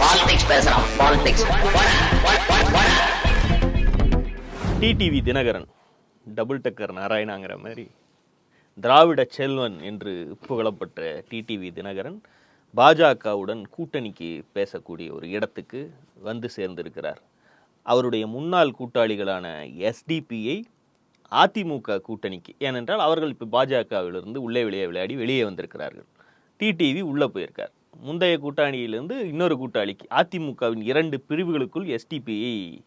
Politics பேசுறான் politics TTV Dinakaran double டக்கர் நாராயணாங்கிற மாதிரி திராவிட செல்வன் என்று புகழப்பட்ட டிடிவி தினகரன் பாஜகவுடன் கூட்டணிக்கு பேசக்கூடிய ஒரு இடத்துக்கு வந்து சேர்ந்திருக்கிறார். அவருடைய முன்னாள் கூட்டாளிகளான எஸ்டிபியை அதிமுக கூட்டணிக்கு ஏனென்றால் அவர்கள் இப்போ பாஜகவிலிருந்து உள்ளே வெளியே விளையாடி வெளியே வந்திருக்கிறார்கள். டிடிவி உள்ளே போயிருக்கார். முந்தைய கூட்டணியிலிருந்து இன்னொரு கூட்டாளிக்கு அதிமுகவின் இரண்டு பிரிவுகளுக்குள் எஸ்டிபிஐ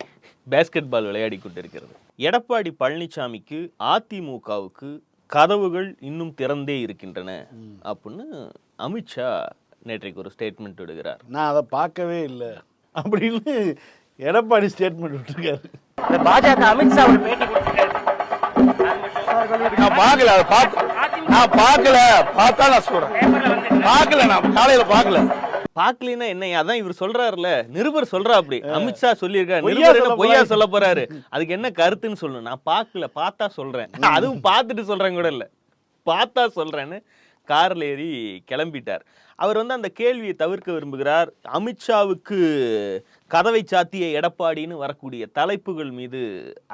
பேஸ்கெட் பால் விளையாடி கொண்டிருக்கிறது. எடப்பாடி பழனிசாமிக்கு அதிமுகவுக்கு கதவுகள் இன்னும் திறந்தே இருக்கின்றன அப்படின்னு அமித்ஷா நேற்றைக்கு ஒரு ஸ்டேட்மெண்ட் விடுகிறார். நான் அதை பார்க்கவே இல்லை. அப்படின்னு எடப்பாடி ஸ்டேட்மெண்ட் விட்டுருக்காரு. பாஜக அமித்ஷா ஒரு பேட்டி கொடுத்திருக்காரு. நான் பார்க்கல அதை பார்த்து நான் பார்க்கல பார்த்தா நான் சொல்றேன். பார்க்கல நான் காலையில பார்க்கல. பாக்கலினா என்ன? அதான் இவர் சொல்றாருல. நிருபர் சொல்றா அப்படி அமித்ஷா சொல்லியிருக்காரு. நிருபர் என்ன பொய்யா. சொல்ல போறாரு. அதுக்கு என்ன கருத்துன்னு சொல்லணும் நான் பார்க்கல. பார்த்தா சொல்றேன். அதுவும் பார்த்துட்டு சொல்றேன் கூட இல்ல. பார்த்தா சொல்றேன்னு கார்ல ஏறி கிளம்பிட்டார். அவர் வந்து அந்த கேள்வியை தவிர்க்க விரும்புகிறார். அமித்ஷாவுக்கு கதவை சாத்திய எடப்பாடின்னு வரக்கூடிய தலைப்புகள் மீது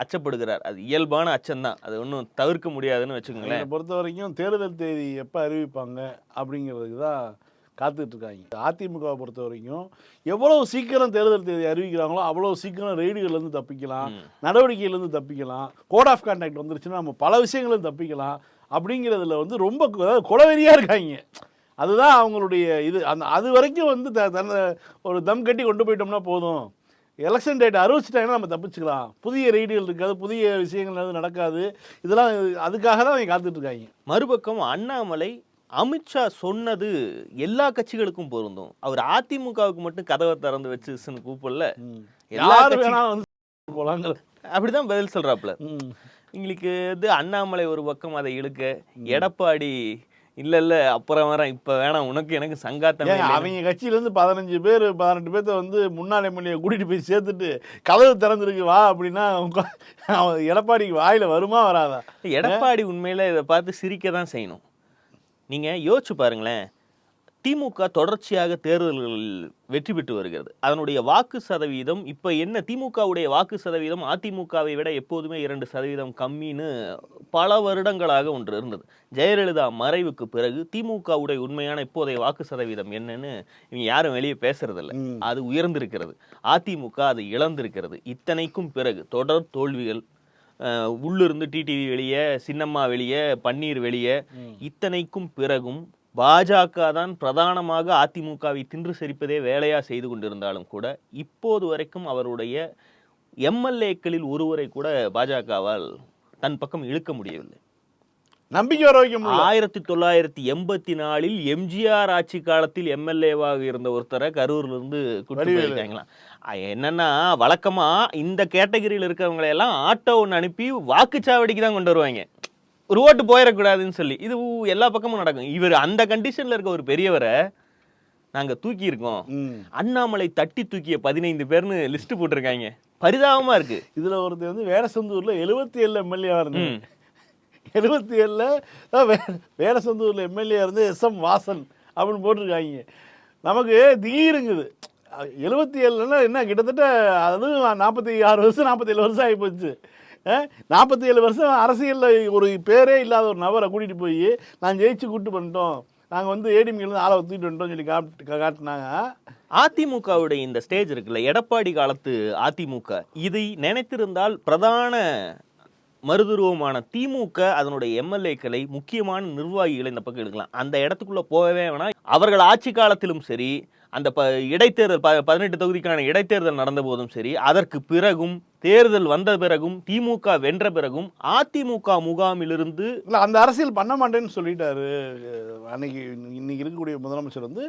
அச்சப்படுகிறார். அது இயல்பான அச்சம்தான். அது ஒன்றும் தவிர்க்க முடியாதுன்னு வச்சுக்கோங்களேன். பொறுத்த வரைக்கும் தேர்தல் தேதி எப்போ அறிவிப்பாங்க அப்படிங்கிறதுக்கு தான் காத்துட்டு இருக்காங்க. அதிமுகவை பொறுத்த வரைக்கும் எவ்வளவு சீக்கிரம் தேர்தல் தேதி அறிவிக்கிறாங்களோ அவ்வளோ சீக்கிரம் ரெய்டுகள்லேருந்து தப்பிக்கலாம். நடவடிக்கையிலேருந்து தப்பிக்கலாம். கோட் ஆஃப் கான்டாக்ட் வந்துருச்சுன்னா நம்ம பல விஷயங்களும் தப்பிக்கலாம். அப்படிங்கிறதுல வந்து ரொம்ப கொலவெறியாக இருக்காங்க. அதுதான் அவங்களுடைய இது. அந்த அது வரைக்கும் வந்து த தன்னை ஒரு தம் கட்டி கொண்டு போயிட்டோம்னா போதும். எலெக்ஷன் டேட் அறிவிச்சிட்டாங்கன்னா நம்ம தப்பிச்சுக்கலாம். புதிய ரெய்டுகள் இருக்காது புதிய விஷயங்கள் எதுவும் நடக்காது. இதெல்லாம் அதுக்காக தான் அவங்க காத்துட்டு இருக்காங்க. மறுபக்கம் அண்ணாமலை அமித்ஷா சொன்னது எல்லா கட்சிகளுக்கும் பொருந்தும். அவர் அதிமுகவுக்கு மட்டும் கதவை திறந்து வச்சு கூப்பிடல. எல்லா யார் கட்சி- வேணாலும் வந்து போலாங்கிற. அப்படிதான் பதில் சொல்றாப்ல. எங்களுக்கு வந்து அண்ணாமலை ஒரு பக்கம் அதை இழுக்க எடப்பாடி இல்ல இல்ல அப்புறம் வரேன் இப்ப வேணாம் உனக்கு எனக்கு சங்காத்தம் அவங்க கட்சியில இருந்து பதினஞ்சு பேர் பதினெட்டு பேர்த்த வந்து முன்னாள் எம்எல்ஏ கூட்டிட்டு போய் சேர்த்துட்டு கதவு திறந்துருக்கு வா அப்படின்னா எடப்பாடிக்கு வாயில வருமா வராதா? எடப்பாடி உண்மையில இதை பார்த்து சிரிக்க தான் செய்யணும். நீங்க யோசிச்சு பாருங்களேன். திமுக தொடர்ச்சியாக தேர்தல்களில் வெற்றி பெற்று வருகிறது. அதனுடைய வாக்கு சதவீதம் இப்ப என்ன திமுகவுடைய வாக்கு சதவீதம் அதிமுகவை விட எப்போதுமே இரண்டு சதவீதம் கம்மின்னு பல வருடங்களாக ஒன்று இருந்தது. ஜெயலலிதா மறைவுக்கு பிறகு திமுகவுடைய உண்மையான இப்போதைய வாக்கு சதவீதம் என்னன்னு இவங்க யாரும் வெளியே பேசுறதில்ல. அது உயர்ந்திருக்கிறது. அதிமுக அதை இழந்திருக்கிறது. இத்தனைக்கும் பிறகு தொடர் தோல்விகள் உள்ளிருந்து டிடிவி வெளியே சின்னம்மா வெளியே பன்னீர் வெளியே இத்தனைக்கும் பிறகும் பாஜக தான் பிரதானமாக அதிமுகவை தின்று செரிப்பதே வேலையா செய்து கொண்டிருந்தாலும் கூட இப்போது வரைக்கும் அவருடைய எம்எல்ஏக்களில் ஒருவரை கூட பாஜகவால் தன் பக்கம் இழுக்க முடியவில்லை. நம்பிக்கை முடியல. ஆயிரத்தி தொள்ளாயிரத்தி எண்பத்தி நாலில் எம்ஜிஆர் ஆட்சி காலத்தில் எம்எல்ஏவாக இருந்த ஒருத்தரை கரூர்ல இருந்து அஹ் என்னன்னா வழக்கமா இந்த கேட்டகரியில் இருக்கிறவங்களை எல்லாம் ஆட்டோ ஒன்று அனுப்பி வாக்குச்சாவடிக்கு தான் கொண்டு வருவாங்க. ஒரு ஓட்டு போயிடக்கூடாதுன்னு சொல்லி இது எல்லா பக்கமும் நடக்கும். இவர் அந்த கண்டிஷன்ல இருக்க ஒரு பெரியவரை நாங்க தூக்கி இருக்கோம். அண்ணாமலை தட்டி தூக்கிய பதினைந்து பேர்னு லிஸ்ட் போட்டிருக்காங்க. பரிதாபமா இருக்கு. இதுல ஒருத்தர் வந்து வேடசந்தூர்ல எழுபத்தி ஏழுல எம்எல்ஏவா இருந்தார். ம். எழுபத்தி ஏழுல வேடசந்தூர்ல எம்எல்ஏ இருந்து எஸ் எம் வாசன் அப்படின்னு போட்டிருக்காங்க. நமக்கு திடீருங்குது எழுபத்தி ஏழுலன்னா என்ன? கிட்டத்தட்ட அதுவும் நாற்பத்தி ஆறு வருஷம் நாற்பத்தேழு வருஷம் ஆகி போச்சு. நாற்பத்தி ஏழு வருஷம் அரசியலில் ஒரு பேரே இல்லாத ஒரு நபரை கூட்டிகிட்டு போய் நான் ஜெயிச்சு கூட்டு பண்ணிட்டோம். நாங்கள் வந்து ஏடிஎம்கிலேருந்து ஆளை தூக்கிட்டு வந்துட்டோம் சொல்லி காட்டு காட்டினாங்க. அதிமுகவுடைய இந்த ஸ்டேஜ் இருக்குல்ல எடப்பாடி காலத்து அதிமுக இதை நினைத்திருந்தால் பிரதான மறுதுருவமான திமுக அதனுடைய எம்எல்ஏக்களை முக்கியமான நிர்வாகிகளை இந்த பக்கம் எடுக்கலாம். அந்த இடத்துக்குள்ளே போகவே வேணாம். அவர்கள் ஆட்சி காலத்திலும் சரி அந்த ப இடைத்தேர்தல் ப பதினெட்டு தொகுதிக்கான இடைத்தேர்தல் நடந்த போதும் சரி அதற்கு பிறகும் தேர்தல் வந்த பிறகும் திமுக வென்ற பிறகும் அதிமுக முகாமிலிருந்து இல்லை அந்த அரசியல் பண்ண மாட்டேன்னு சொல்லிட்டாரு. அன்னைக்கு இன்னைக்கு இருக்கக்கூடிய முதலமைச்சர் வந்து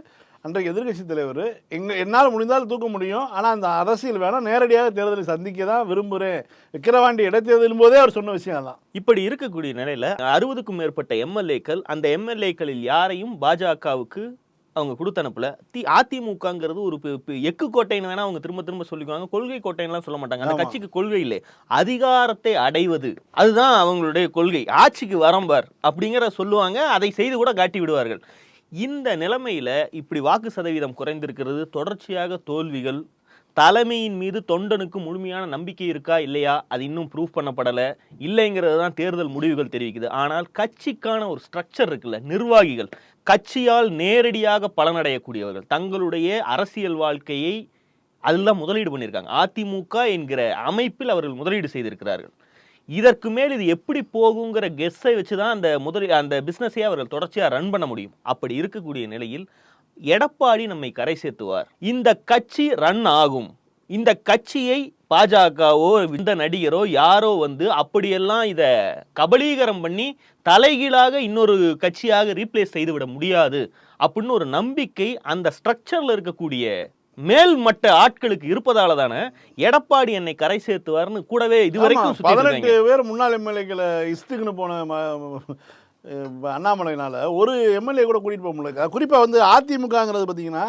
அன்றைக்கு எதிர்க்கட்சி தலைவர் எங்க என்னால் முடிந்தால் தூக்க முடியும். ஆனால் அந்த அரசியல் வேணால் நேரடியாக தேர்தலை சந்திக்க தான் விரும்புகிறேன் விக்கிரவாண்டி இடைத்தேர்தலும் போதே அவர் சொன்ன விஷயம் அதான். இப்படி இருக்கக்கூடிய நிலையில அறுபதுக்கும் மேற்பட்ட எம்எல்ஏக்கள் அந்த எம்எல்ஏக்களில் யாரையும் பாஜகவுக்கு அவங்க கொடுத்து அனுப்பல. தி அதிமுகங்கிறது ஒரு எக்கு கோட்டைன்னு வேணா அவங்க திரும்ப திரும்ப சொல்லிக்குவாங்க. கொள்கை கோட்டைன்னுலாம் சொல்ல மாட்டாங்க. அந்த. கட்சிக்கு கொள்கை இல்லை. அதிகாரத்தை அடைவது. அதுதான் அவங்களுடைய கொள்கை. ஆட்சிக்கு வரம்பார் அப்படிங்கிற சொல்லுவாங்க. அதை செய்து கூட காட்டி விடுவார்கள். இந்த நிலைமையில இப்படி வாக்கு சதவீதம் குறைந்திருக்கிறது. தொடர்ச்சியாக தோல்விகள் தலைமையின் மீது தொண்டனுக்கு முழுமையான நம்பிக்கை இருக்கா இல்லையா? அது இன்னும் ப்ரூவ் பண்ணப்படலை. இல்லைங்கிறது தான் தேர்தல் முடிவுகள் தெரிவிக்குது. ஆனால் கட்சிக்கான ஒரு ஸ்ட்ரக்சர் இருக்குல்ல நிர்வாகிகள் கட்சியால் நேரடியாக பலனடையக்கூடியவர்கள் தங்களுடைய அரசியல் வாழ்க்கையை அதெல்லாம் முதலீடு பண்ணியிருக்காங்க. அதிமுக என்கிற அமைப்பில் அவர்கள் முதலீடு செய்திருக்கிறார்கள். இதற்கு மேல் இது எப்படி போகுங்கிற கெஸ்ஸை வச்சு தான் அந்த முதலீ அந்த பிஸ்னஸையே அவர்கள் தொடர்ச்சியாக ரன் பண்ண முடியும். அப்படி இருக்கக்கூடிய நிலையில் எடப்பாடி நம்மை கரை சேர்த்துவார் இந்த கட்சி ரன் ஆகும் இந்த கட்சியை பாஜகவோ இந்த நடிகரோ யாரோ வந்து அப்படியெல்லாம் இதை கபலீகரம் பண்ணி தலைகீழாக இன்னொரு கட்சியாக ரீப்ளேஸ் செய்துவிட முடியாது அப்படின்னு ஒரு நம்பிக்கை அந்த ஸ்ட்ரக்சர்ல இருக்கக்கூடிய மேல்மட்ட ஆட்களுக்கு இருப்பதால தானே எடப்பாடி என்னை கரை சேர்த்துவார்னு கூடவே இதுவரைக்கும் பதினெட்டு. பேர் முன்னாள் எம்எல்ஏக்களை இஸ்துக்குன்னு போன அண்ணாமலையினால் ஒரு எம்எல்ஏ கூட கூட்டிகிட்டு போக முடியல. குறிப்பாக வந்து அதிமுகங்கிறது பார்த்தீங்கன்னா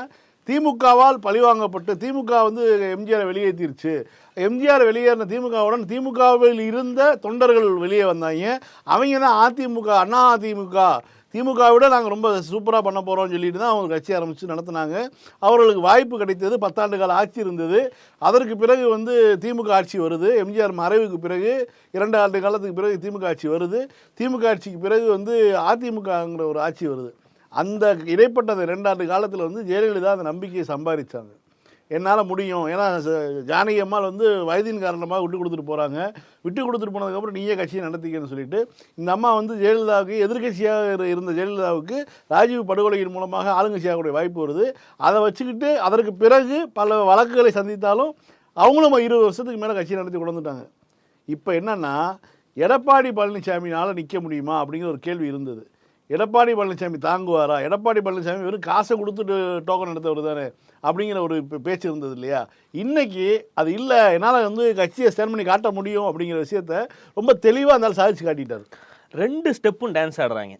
திமுகவால் பழிவாங்கப்பட்டு திமுக வந்து எம்ஜிஆரை வெளியேற்றிருச்சு எம்ஜிஆர் வெளியேறின திமுகவுடன் திமுகவில் இருந்த தொண்டர்கள் வெளியே வந்தாங்க. அவங்க தான் அதிமுக அண்ணா அதிமுக. திமுகவிட நாங்கள் ரொம்ப சூப்பராக பண்ண போகிறோம்னு சொல்லிட்டு தான் அவங்க கட்சி ஆரம்பித்து நடத்துனாங்க. அவர்களுக்கு வாய்ப்பு கிடைத்தது பத்தாண்டு கால ஆட்சி இருந்தது. அதற்கு பிறகு வந்து திமுக ஆட்சி வருது. எம்ஜிஆர் மறைவுக்கு பிறகு இரண்டு ஆண்டு காலத்துக்கு பிறகு திமுக ஆட்சி வருது. திமுக ஆட்சிக்கு பிறகு வந்து அதிமுகங்கிற ஒரு ஆட்சி வருது. அந்த இடைப்பட்ட அந்த ரெண்டாண்டு காலத்தில் வந்து ஜெயலலிதா அந்த நம்பிக்கையை சம்பாதிச்சாங்க. என்னால் முடியும். ஏன்னா ஜானகி அம்மாள் வந்து வயதின் காரணமாக விட்டு கொடுத்துட்டு போகிறாங்க விட்டு கொடுத்துட்டு போனதுக்கப்புறம் நீயே கட்சியை நடத்திக்கன்னு சொல்லிட்டு இந்த அம்மா வந்து ஜெயலலிதாவுக்கு எதிர்க்கட்சியாக இருந்த ஜெயலலிதாவுக்கு ராஜீவ் படுகொலையின் மூலமாக ஆளுங்கட்சியாகக்கூடிய வாய்ப்பு வருது. அதை வச்சுக்கிட்டு அதற்கு பிறகு பல வழக்குகளை சந்தித்தாலும் அவங்களும் இருபது வருஷத்துக்கு மேலே கட்சியை நடத்தி கொண்டு வந்துட்டாங்க. இப்போ என்னென்னா எடப்பாடி பழனிசாமினால் நிற்க முடியுமா அப்படிங்கிற ஒரு கேள்வி இருந்தது. எடப்பாடி பழனிசாமி தாங்குவாரா? எடப்பாடி பழனிசாமி வெறும் காசை கொடுத்துட்டு டோக்கன் எடுத்தவர் தானே? அப்படிங்கிற ஒரு பேச்சு இருந்தது இல்லையா? இன்னைக்கு அது இல்லை. என்னால் வந்து கட்சியை ஸ்டாண்ட் பண்ணி காட்ட முடியும் அப்படிங்கிற விஷயத்த ரொம்ப தெளிவாக இருந்தாலும் சாதிச்சு காட்டிட்டார். ரெண்டு ஸ்டெப்பும் டான்ஸ் ஆடுறாங்க.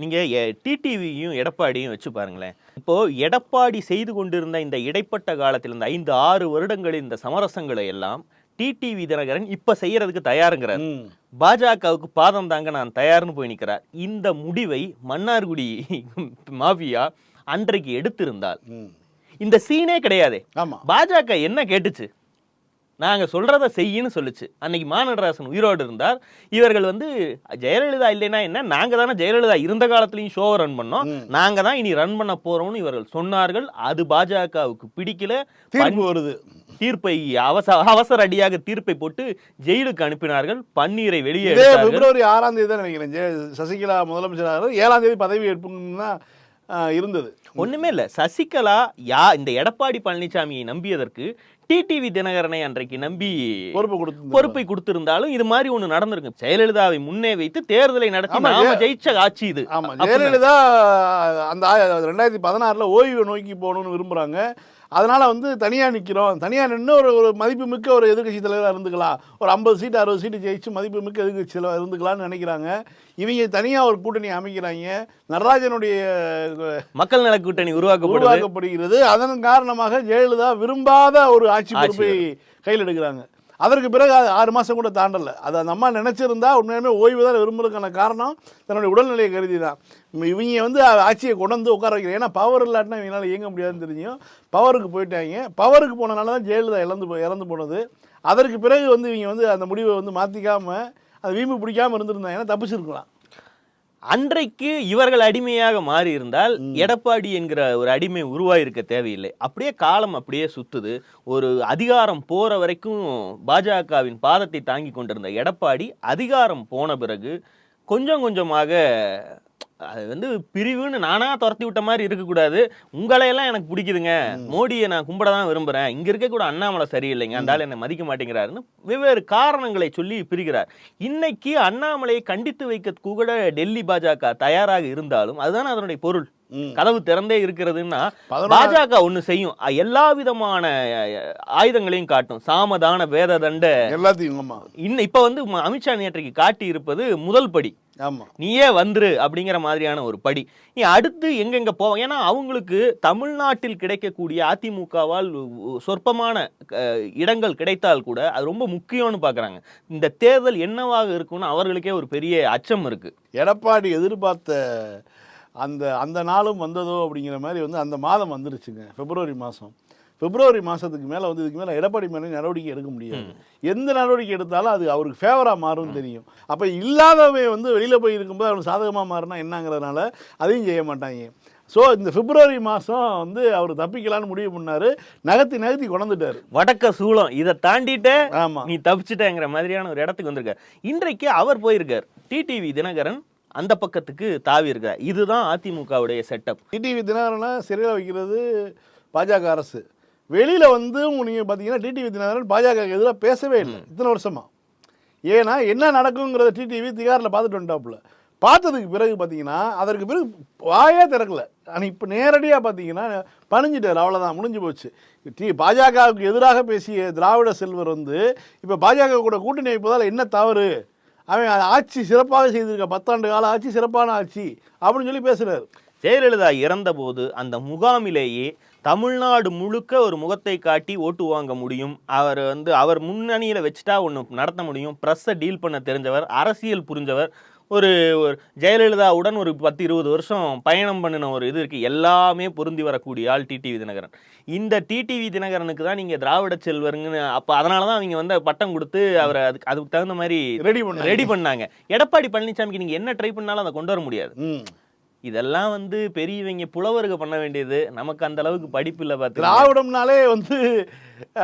நீங்க டிடிவியும் எடப்பாடியும் வச்சு பாருங்களேன். இப்போ எடப்பாடி செய்து கொண்டிருந்த இந்த இடைப்பட்ட காலத்தில் இந்த ஐந்து ஆறு வருடங்களில் இந்த சமரசங்களை எல்லாம் டிடிவி தினகரன் இப்ப செய்யறதுக்கு தயாருங்கிறார். பாஜகவுக்கு பாதம் தாங்க நான் தயார்னு போய் நிற்கிறார் இந்த முடிவை மன்னார்குடி மாஃபியா அன்றைக்கு எடுத்திருந்தால். இந்த சீனே கிடையாதே. பாஜக என்ன கேட்டுச்சு? நாங்க சொல்றத செய்யின்னு சொல்லுச்சு. அன்னைக்கு மாநடராசன் உயிரோடு இருந்தார். இவர்கள் வந்து ஜெயலலிதா இல்லைன்னா என்ன? நாங்க தானே ஜெயலலிதா இருந்த காலத்துலயும் ஷோ ரன் பண்ணோம். நாங்க தான் இனி ரன் பண்ண போறோம்னு இவர்கள் சொன்னார்கள். அது பாஜகவுக்கு பிடிக்கல. வருது. தீர்ப்பை அவசர அவசர அடியாக தீர்ப்பை போட்டு ஜெயிலுக்கு அனுப்பினார்கள். பன்னீரை வெளியே பிப்ரவரி ஆறாம் தேதி தான் நினைக்கிறேன். சசிகலா முதலமைச்சராக ஏழாம் தேதி பதவி ஏற்புன்னு இருந்தது. ஒண்ணுமே இல்ல. சசிகலா யா இந்த எடப்பாடி பழனிசாமியை நம்பியதற்கு டிடிவி தினகரனை அன்றைக்கு நம்பி பொறுப்பு கொடுத்து பொறுப்பை கொடுத்திருந்தாலும் இது மாதிரி ஒண்ணு நடந்திருக்கு ஜெயலலிதாவை முன்னே வைத்து தேர்தலை நடத்தி நாம ஜெய- ஜெயிச்ச ஆட்சி இது. ஆமா ஜெயலலிதா அந்த ரெண்டாயிரத்தி பதினாறுல ஓய்வு நோக்கி போகணும்னு விரும்புறாங்க. அதனால வந்து தனியா நிக்கிறோம். தனியா நின்று ஒரு ஒரு மதிப்பு மிக்க ஒரு எதிர்க்கட்சி தலைவராக இருந்துக்கலாம். ஒரு ஐம்பது சீட்டு அறுபது சீட்டு ஜெயிச்சு மதிப்பு மிக்க எதிர்க்கட்சி தலைவர் இருந்துக்கலாம்னு நினைக்கிறாங்க. இவங்க தனியா ஒரு கூட்டணி அமைக்கிறாங்க. நடராஜனுடைய மக்கள் நல கூட்டணி உருவாக்கப்படுது. உருவாக்கப்படுகிறது. அதன் காரணமாக ஜெயலலிதா விரும்பாத ஒரு ஆட்சி பொறுப்பை கையில் எடுக்கிறாங்க. அதற்கு பிறகு அது ஆறு மாதம் கூட தாண்டலை. அது அந்த அம்மா நினச்சிருந்தா உண்மையுமே ஓய்வு தான் விரும்புறதுக்கான காரணம். தன்னுடைய உடல்நிலையை கருதி தான் இவங்க வந்து ஆட்சியை கொண்டு வந்து உட்கார வைக்கிறேன் ஏன்னா பவர் இல்லாட்டினா இவங்களால இயங்க முடியாதுன்னு தெரியும் பவருக்கு போயிட்டாங்க. பவருக்கு போனனால தான் ஜெயலலிதா இழந்து போ- இறந்து போனது. அதற்கு பிறகு வந்து இவங்க வந்து அந்த முடிவை வந்து மாற்றிக்காமல் அது வீம்பு பிடிக்காம இருந்திருந்தாங்கன்னா தப்பிச்சிருக்கலாம். அன்றைக்கு இவர்கள் அடிமையாக மாறி இருந்தால் எடப்பாடி என்கிற ஒரு அடிமை உருவாயிருக்க தேவையில்லை. அப்படியே காலம் அப்படியே சுத்துது. ஒரு அதிகாரம் போற வரைக்கும் பாஜகவின் பாதத்தை தாங்கி கொண்டிருந்த எடப்பாடி அதிகாரம் போன பிறகு கொஞ்சம் கொஞ்சமாக அது வந்து பிரிவுன்னு நானா துரத்தி விட்ட மாதிரி இருக்கக்கூடாது. உங்களையெல்லாம் எனக்கு பிடிக்குதுங்க. மோடியை நான் கும்பிட தான் விரும்புறேன். இங்க இருக்க கூட அண்ணாமலை சரியில்லைங்க. அந்த ஆள் என்னை மதிக்க மாட்டேங்கிறாருன்னு வெவ்வேறு காரணங்களை சொல்லி பிரிகிறார் இன்னைக்கு அண்ணாமலையை கண்டித்து வைக்க கூட டெல்லி பாஜக தயாராக இருந்தாலும் அதுதான் அதனுடைய பொருள். கதவு திறந்தே இருக்கிறதுன்னா பாஜக ஒண்ணு செய்யும். எல்லா விதமான ஆயுதங்களையும் காட்டும். சாமதான வேத தண்ட. எல்லாத்தையும் இன்னும் இப்ப வந்து அமித்ஷா நேற்றைக்கு காட்டி இருப்பது முதல் படி. நீயே வந்துரு அப்படிங்கிற மாதிரியான ஒரு படி. நீ அடுத்து எங்கெங்க போவோம் ஏன்னா அவங்களுக்கு தமிழ்நாட்டில் கிடைக்கக்கூடிய அதிமுகவால் சொற்பமான இடங்கள் கிடைத்தால் கூட அது ரொம்ப முக்கியம்னு பார்க்கறாங்க இந்த தேர்தல் என்னவாக இருக்கும்னு அவர்களுக்கே ஒரு பெரிய அச்சம் இருக்கு. எடப்பாடி எதிர்பார்த்த அந்த அந்த நாளும் வந்ததோ அப்படிங்கிற மாதிரி வந்து அந்த மாதம் வந்துருச்சுங்க. பிப்ரவரி மாதம். பிப்ரவரி மாதத்துக்கு மேலே வந்து இதுக்கு மேலே எடப்பாடி மேலே நடவடிக்கை எடுக்க முடியாது. எந்த நடவடிக்கை எடுத்தாலும் அது அவருக்கு ஃபேவராக மாறும்னு தெரியும். அப்போ இல்லாதவன் வந்து வெளியில் போய் இருக்கும்போது அவனுக்கு சாதகமாக மாறினா என்னங்கிறதுனால அதையும் செய்ய மாட்டாங்க. ஸோ இந்த பிப்ரவரி மாதம் வந்து அவர் தப்பிக்கலான்னு முடிவு பண்ணார். நகர்த்தி நகர்த்தி கொண்டுட்டார் வடக்க சூளம். இதை தாண்டிட்டு ஆமாம் நீ தப்பிச்சிட்டேங்கிற மாதிரியான ஒரு இடத்துக்கு வந்திருக்கார். இன்றைக்கு அவர் போயிருக்கார். டிடிவி தினகரன் அந்த பக்கத்துக்கு தாவி இருக்கார் இதுதான் அதிமுகவுடைய செட்டப் டிடிவி தினகரனை சிறையில் வைக்கிறது பாஜக அரசு. வெளியில் வந்து நீங்கள் பார்த்தீங்கன்னா டிடிவி தினகரன் பாஜக எதிராக பேசவே இல்லை. இத்தனை வருஷமா. ஏன்னா என்ன நடக்குங்கிறத டிடிவி திகாரில் பார்த்துட்டு வந்துட்டாப்புல பார்த்ததுக்கு பிறகு பார்த்தீங்கன்னா அதற்கு பிறகு வாயே திறக்கல. ஆனால் இப்போ நேரடியாக பார்த்தீங்கன்னா பணிஞ்சிட்டார். அவ்வளோதான் முடிஞ்சு போச்சு. டி பாஜகவுக்கு எதிராக பேசிய திராவிட செல்வர் வந்து இப்போ பாஜக கூட கூட்டணி வைப்பதால் என்ன தவறு? அவன் ஆட்சி சிறப்பாக செய்திருக்க பத்தாண்டு கால ஆட்சி சிறப்பான ஆட்சி அப்படின்னு சொல்லி பேசுகிறார் ஜெயலலிதா இறந்தபோது அந்த முகாமிலேயே தமிழ்நாடு முழுக்க ஒரு முகத்தை காட்டி ஓட்டு வாங்க முடியும். அவர் வந்து அவர் முன்னணியில் வச்சுட்டா ஒன்று நடத்த முடியும். ப்ரெஸ்ஸை டீல் பண்ண தெரிஞ்சவர் அரசியல் புரிஞ்சவர் ஒரு ஒரு ஜெயலலிதாவுடன் ஒரு பத்து இருபது வருஷம் பயணம் பண்ணின ஒரு இது இருக்குது எல்லாமே பொருந்தி வரக்கூடிய ஆள் டிடிவி தினகரன். இந்த டிடிவி தினகரனுக்கு தான் நீங்கள் திராவிட செல்வருங்கன்னு அப்போ அதனால தான் அவங்க வந்து பட்டம் கொடுத்து அவரை அதுக்கு அதுக்கு தகுந்த மாதிரி ரெடி பண்ண ரெடி பண்ணாங்க. எடப்பாடி பழனிசாமிக்கு நீங்கள் என்ன ட்ரை பண்ணாலும் அதை கொண்டு வர முடியாது. இதெல்லாம் வந்து பெரியவங்க புலவருக பண்ண வேண்டியது. நமக்கு அந்த அளவுக்கு படிப்பு இல்லை பார்த்து திராவிடம்னாலே வந்து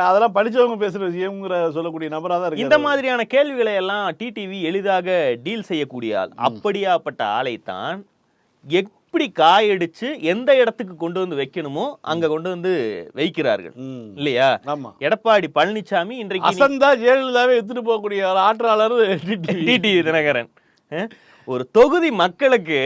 அதெல்லாம் படிச்சவங்க பேசுற விஷயங்கிற சொல்லக்கூடிய நபராக தான் இந்த மாதிரியான கேள்விகளை எல்லாம் டிடிவி எளிதாக டீல் செய்யக்கூடிய ஆள் அப்படியாப்பட்ட ஆளைத்தான் எப்படி காயடிச்சு எந்த இடத்துக்கு கொண்டு வந்து வைக்கணுமோ அங்க கொண்டு வந்து வைக்கிறார்கள். இல்லையா? எடப்பாடி பழனிசாமி இன்றைக்கு அசந்தா ஜெயலலிதாவே எடுத்துட்டு போகக்கூடிய ஆற்றலாளர் டிடிவி தினகரன். ஒரு தொகுதி மக்களுக்கு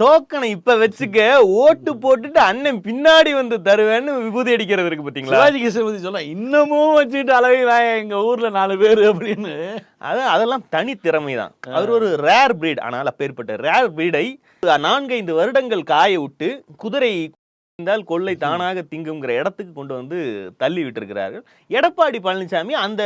டோக்கனை இப்ப வச்சுக்க ஓட்டு போட்டுட்டு அண்ணன் பின்னாடி வந்து தருவேன்னு விபூதி அடிக்கிறது இருக்கு பாத்தீங்களா? சிவாஜி கிருஷ்ணபதி சொன்னா இன்னமும் வச்சுட்டு அழகாய் எங்க ஊர்ல நாலு பேர் அப்படின்னு. அது அதெல்லாம் தனி திறமை தான் அவர் ஒரு ரேர் பிரீட் ஆனால் அப்பேற்பட்ட ரேர் பிரீடை நான்கைந்து வருடங்கள் காய விட்டு குதிரை இருந்தால் கொள்ளை தானாக திங்குங்கிற இடத்துக்கு கொண்டு வந்து தள்ளி விட்டிருக்கிறார்கள். எடப்பாடி பழனிசாமி அந்த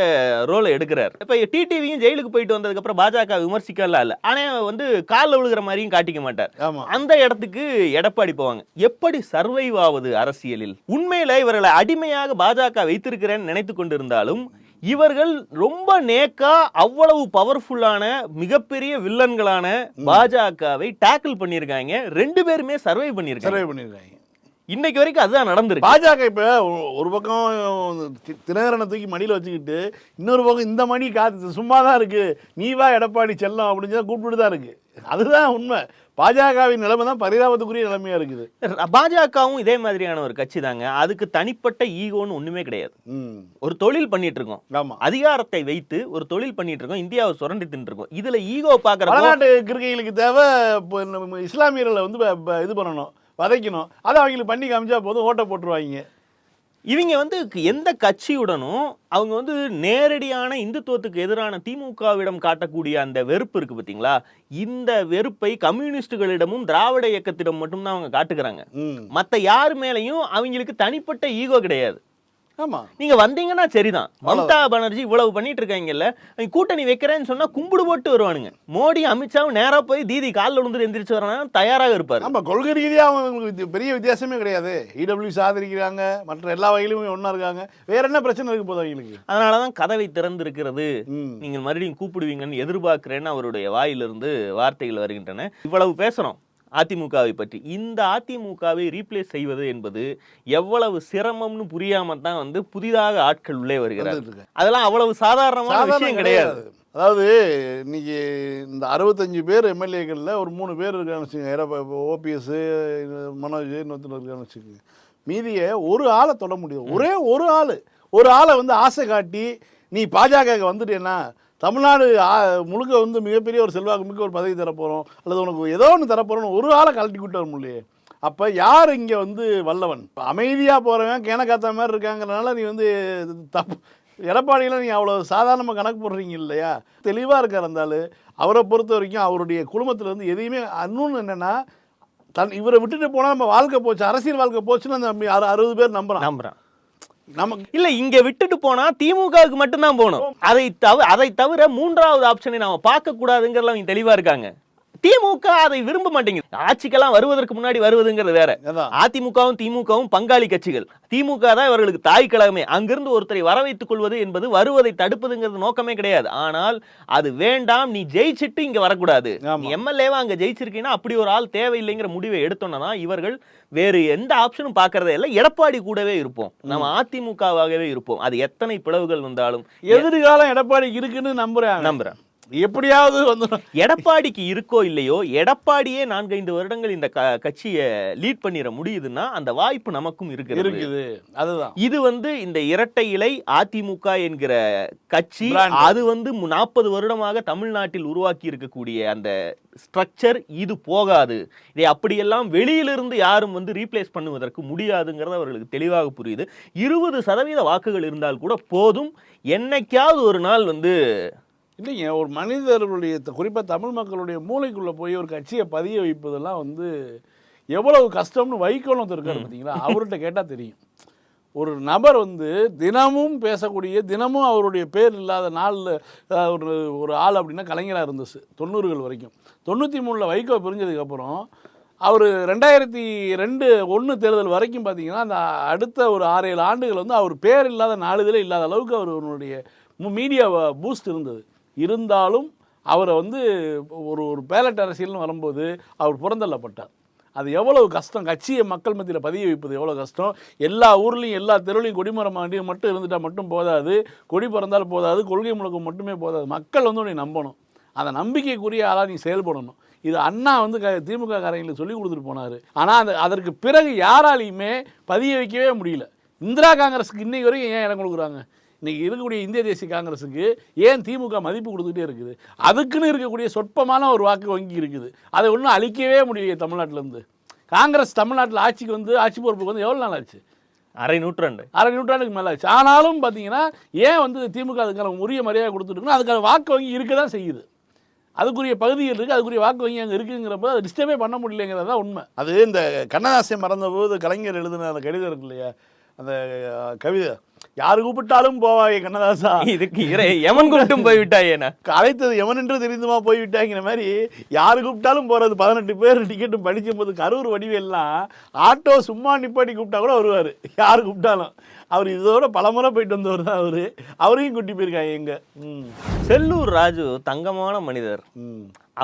ரோலை எடுக்கிறார். இப்ப டிடிவியும் ஜெயிலுக்கு போயிட்டு வந்ததுக்கு அப்புறம் பாஜக விமர்சிக்கலாம் இல்ல. ஆனா வந்து காலில் விழுகிற மாதிரியும் காட்டிக்க மாட்டார். அந்த இடத்துக்கு எடப்பாடி போவாங்க. எப்படி சர்வைவ் ஆவது அரசியலில்? உண்மையில இவர்களை அடிமையாக பாஜக வைத்திருக்கிறேன்னு நினைத்து கொண்டிருந்தாலும் இவர்கள் ரொம்ப நேக்கா அவ்வளவு பவர்ஃபுல்லான மிகப்பெரிய வில்லன்களான பாஜகவை டேக்கிள் பண்ணியிருக்காங்க. ரெண்டு பேருமே சர்வை பண்ணியிருக்காங்க. சர்வே இன்னைக்கு வரைக்கும் அதுதான் நடந்திருக்கு. பாஜக இப்ப ஒரு பக்கம் தினகரனை தூக்கி மடியில வச்சுக்கிட்டு இன்னொரு பக்கம் இந்த மணி காத்து சும்மா தான் இருக்கு. நீ வா எடப்பாடி செல்லம் அப்படின்னு சொல்லி கூப்பிட்டு தான் இருக்கு. அதுதான் உண்மை. பாஜகவின் நிலைமை தான் பரிதாபத்துக்குரிய நிலைமையா இருக்குது. பாஜகவும் இதே மாதிரியான ஒரு கட்சி தாங்க. அதுக்கு தனிப்பட்ட ஈகோன்னு ஒண்ணுமே கிடையாது. ஒரு தொழில் பண்ணிட்டு இருக்கோம் ஆமா. அதிகாரத்தை வைத்து ஒரு தொழில் பண்ணிட்டு இருக்கோம் இந்தியாவை சுரண்டி தின்னு இருக்கோம் இதுல ஈகோ பாக்குறப்போ வடநாட்டு கிரிக்கைகளுக்கு தேவை இஸ்லாமியர்களை வந்து இது பண்ணணும். வதைக்கணும். அதை அவங்களுக்கு பண்ணி காமிச்சா போதும் ஓட்டை போட்டுருவாங்க. இவங்க வந்து எந்த கட்சியுடனும் அவங்க வந்து நேரடியான இந்துத்துவத்துக்கு எதிரான திமுகவிடம் காட்டக்கூடிய அந்த வெறுப்பு இருக்கு பார்த்தீங்களா? இந்த வெறுப்பை கம்யூனிஸ்டுகளிடமும் திராவிட இயக்கத்திடம் மட்டும்தான் அவங்க காட்டுக்கிறாங்க மற்ற யார் மேலேயும் அவங்களுக்கு தனிப்பட்ட ஈகோ கிடையாது. ஆமா. நீங்க வந்தீங்கன்னா சரிதான். மம்தா பானர்ஜி இவ்வளவு பண்ணிட்டு இருக்காங்கல்ல கூட்டணி வைக்கிறேன்னு சொன்னா கும்பிடு போட்டு வருவானுங்க. மோடி அமித்ஷாவும் நேரா போய் தீதி காலில் விழுந்து எந்திரிச்சு வரணும் தயாராக இருப்பாரு. ஆமா கொள்கை ரீதியா அவங்களுக்கு பெரிய வித்தியாசமே கிடையாது. இடபிள்யூ ஆதரிக்கிறாங்க மற்ற எல்லா வகையிலுமே ஒண்ணா இருக்காங்க. வேற என்ன பிரச்சனை இருக்கு போதும் அவங்களுக்கு? அதனாலதான் கதவை திறந்திருக்கிறது. ம். நீங்கள் மறுபடியும் கூப்பிடுவீங்கன்னு எதிர்பார்க்கிறேன்னு அவருடைய வாயிலிருந்து வார்த்தைகள் வருகின்றன. இவ்வளவு பேசுறோம். அதிமுகவை பற்றி. இந்த அதிமுகவை ரீப்ளேஸ் செய்வது என்பது எவ்வளவு சிரமம்னு புரியாம தான் வந்து புதிதாக ஆட்கள் உள்ளே வருகிறார். அதெல்லாம் அவ்வளவு சாதாரணமான சாதாரண விஷயம் கிடையாது. அதாவது இன்னைக்கு இந்த அறுபத்தஞ்சு பேர் எம்எல்ஏக்களில் ஒரு மூணு பேர் இருக்கான்னு வச்சுக்கோங்க. ஓபிஎஸ் மனோஜ் இன்னொருத்தர் இருக்கான்னு வச்சுக்கோங்க. மீதியை ஒரு ஆளை தொட முடியும் ஒரே ஒரு ஆள். ஒரு ஆளை வந்து ஆசை காட்டி நீ பாஜக வந்துட்டேன்னா தமிழ்நாடு முழுக்க வந்து மிகப்பெரிய ஒரு செல்வாக்கு மிக்க ஒரு பதவி தரப்போகிறோம் அல்லது உனக்கு ஏதோ ஒன்று தரப்போகிறோம் ஒரு ஆளை கழட்டி கூட்டு வர முடியே அப்போ யார் இங்கே வந்து வல்லவன்? அமைதியாக போகிறவன் கேன காத்த மாதிரி இருக்காங்கிறனால நீ வந்து தப்பு. எடப்பாடியில் நீங்கள் அவ்வளோ சாதாரணமாக கணக்கு போடுறீங்க இல்லையா? தெளிவாக இருக்கார் இருந்தாலும் அவரை பொறுத்த வரைக்கும் அவருடைய குடும்பத்தில் வந்து எதையுமே இன்னொன்று என்னென்னா தன் இவரை விட்டுட்டு போனால் நம்ம வாழ்க்கை போச்சு அரசியல் வாழ்க்கை போச்சுன்னு அந்த அறுபது பேர் நம்புகிறான் நம்புகிறான் நமக்கு இல்ல இங்க விட்டுட்டு போனா திமுகவுக்கு மட்டும்தான் போகணும். அதை தவிர அதை தவிர மூன்றாவது ஆப்ஷனை நாம பார்க்க கூடாதுங்கிறதுல அவங்க தெளிவா இருக்காங்க. திமுக அதை விரும்ப மாட்டேங்குது. ஆட்சிக்கெல்லாம் வருவதற்கு முன்னாடி வருவதுங்கிறது வேற. அதிமுகவும் திமுகவும் பங்காளி கட்சிகள். திமுக தான் இவர்களுக்கு தாய் கழகமே அங்கிருந்து ஒருத்தரை வர வைத்துக் கொள்வது என்பது வருவதை தடுப்பதுங்கிறது நோக்கமே கிடையாது. ஆனால் அது வேண்டாம் நீ ஜெயிச்சிட்டு இங்க வரக்கூடாது. எம்எல்ஏவா அங்க ஜெயிச்சிருக்கீங்கன்னா அப்படி ஒரு ஆள் தேவையில்லைங்கிற முடிவை எடுத்தோம்னா இவர்கள் வேறு எந்த ஆப்ஷனும் பார்க்கறதே இல்லை. எடப்பாடி கூடவே இருப்போம். நம்ம அதிமுகவாகவே இருப்போம். அது எத்தனை பிளவுகள் வந்தாலும். எதிர்காலம் எடப்பாடிக்கு இருக்குன்னு நம்புறேன் நம்புறேன். எப்படியாவது வந்து எடப்பாடிக்கு இருக்கோ இல்லையோ எடப்பாடியே நான்கைந்து வருடங்கள் இந்த கட்சியை லீட் பண்ணிட முடியுதுன்னா அந்த வாய்ப்பு நமக்கும் இருக்கிறது. இருக்குது. அதுதான். இது வந்து இந்த இரட்டை இலை அதிமுக என்கிற கட்சி. அது வந்து நாற்பது வருடமாக தமிழ்நாட்டில் உருவாக்கி இருக்கக்கூடிய அந்த ஸ்ட்ரக்சர் இது போகாது. இதை அப்படியெல்லாம் வெளியிலிருந்து யாரும் வந்து ரீப்ளேஸ் பண்ணுவதற்கு முடியாதுங்கிறது அவர்களுக்கு தெளிவாக புரியுது. இருபது சதவீத வாக்குகள் இருந்தால் கூட போதும். என்னைக்காவது ஒரு நாள் வந்து இல்லைங்க ஒரு மனிதர்களுடைய குறிப்பாக தமிழ் மக்களுடைய மூளைக்குள்ளே போய் ஒரு கட்சியை பதிய வைப்பதெல்லாம் வந்து எவ்வளவு கஷ்டம்னு வைக்கோலும் இருக்காரு பார்த்தீங்களா அவர்கிட்ட கேட்டால் தெரியும். ஒரு நபர் வந்து தினமும் பேசக்கூடிய தினமும் அவருடைய பேர் இல்லாத நாளில் ஒரு ஒரு ஆள் அப்படின்னா கலைஞராக இருந்துச்சு தொண்ணூறுகள் வரைக்கும். தொண்ணூற்றி மூணில் வைகோ பிரிஞ்சதுக்கப்புறம் அவர் ரெண்டாயிரத்தி ரெண்டு ஒன்று தேர்தல் வரைக்கும் பார்த்தீங்கன்னா அந்த அடுத்த ஒரு ஆறு ஏழு ஆண்டுகள் வந்து அவர் பேர் இல்லாத நாளிதழே இல்லாத அளவுக்கு அவருடைய மீடியா பூஸ்ட் இருந்தது. இருந்தாலும் அவரை வந்து ஒரு ஒரு பேலட் அரசியல்னு வரும்போது அவர் புறந்தள்ளப்பட்டார். அது எவ்வளவு கஷ்டம்? கட்சியை மக்கள் மத்தியில் பதிய வைப்பது எவ்வளோ கஷ்டம்? எல்லா ஊர்லேயும் எல்லா தெருவிலையும் கொடிமரம் மாண்டி மட்டும் இருந்துட்டால் மட்டும் போதாது. கொடி பிறந்தால் போதாது. கொள்கை முழக்கம் மட்டுமே போதாது. மக்கள் வந்து உன்னை நம்பணும். அந்த நம்பிக்கைக்குரிய ஆளாக நீ செயல்படணும். இது அண்ணா வந்து க திமுக காரங்களுக்கு சொல்லி கொடுத்துட்டு போனார். ஆனால் அந்த அதற்கு பிறகு யாராலையுமே பதிய வைக்கவே முடியல. இந்திரா காங்கிரஸுக்கு இன்னைக்கு வரைக்கும் ஏன் இடம் கொடுக்குறாங்க? இன்னைக்கு இருக்கக்கூடிய இந்திய தேசிய காங்கிரஸுக்கு ஏன் திமுக மதிப்பு கொடுத்துக்கிட்டே இருக்குது? அதுக்குன்னு இருக்கக்கூடிய சொற்பமான ஒரு வாக்கு வங்கி இருக்குது. அதை ஒன்றும் அழிக்கவே முடியல தமிழ்நாட்டிலேருந்து. காங்கிரஸ் தமிழ்நாட்டில் ஆட்சிக்கு வந்து ஆட்சி பொறுப்புக்கு வந்து எவ்வளோ நாள் ஆச்சு? அரை நூற்றாண்டு. அரை நூற்றாண்டுக்கு மேலே ஆச்சு. ஆனாலும் பார்த்தீங்கன்னா ஏன் வந்து திமுக அதுக்கான உரிய மரியாதை கொடுத்துட்டுருக்குன்னா அதுக்கான வாக்கு வங்கி இருக்க தான் செய்யுது. அதுக்குரிய பகுதிகள் இருக்குது அதுக்குரிய வாக்கு வங்கி அங்கே இருக்குங்கிறப்ப அதை டிஸ்டர்பே பண்ண முடியலைங்கிறது தான் உண்மை. அது இந்த கண்ணதாசன் மறந்தபோது கலைஞர் எழுதின அந்த கடிதம் இருக்கு இல்லையா? அந்த கவிதை. யார் கூப்பிட்டாலும் போவாயே கண்ணதாசா. இதுக்கு இறை எமன் கூட்டும் போய் விட்டாயேனா அழைத்தது எவன் என்று தெரிந்துமா போய்விட்டாங்கிற மாதிரி யார் கூப்பிட்டாலும் போறது. பதினெட்டு பேர் டிக்கெட்டும் படிக்கும் போது கரூர் வடிவெல்லாம் ஆட்டோ சும்மா நிப்பாட்டி கூப்பிட்டா கூட வருவார். யார் கூப்பிட்டாலும். அவர் இதோட பலமுறை போயிட்டு வந்தவர் தான் அவரு. அவரையும் கூட்டி போயிருக்காங்க எங்க செல்லூர் ராஜு தங்கமான மனிதர்.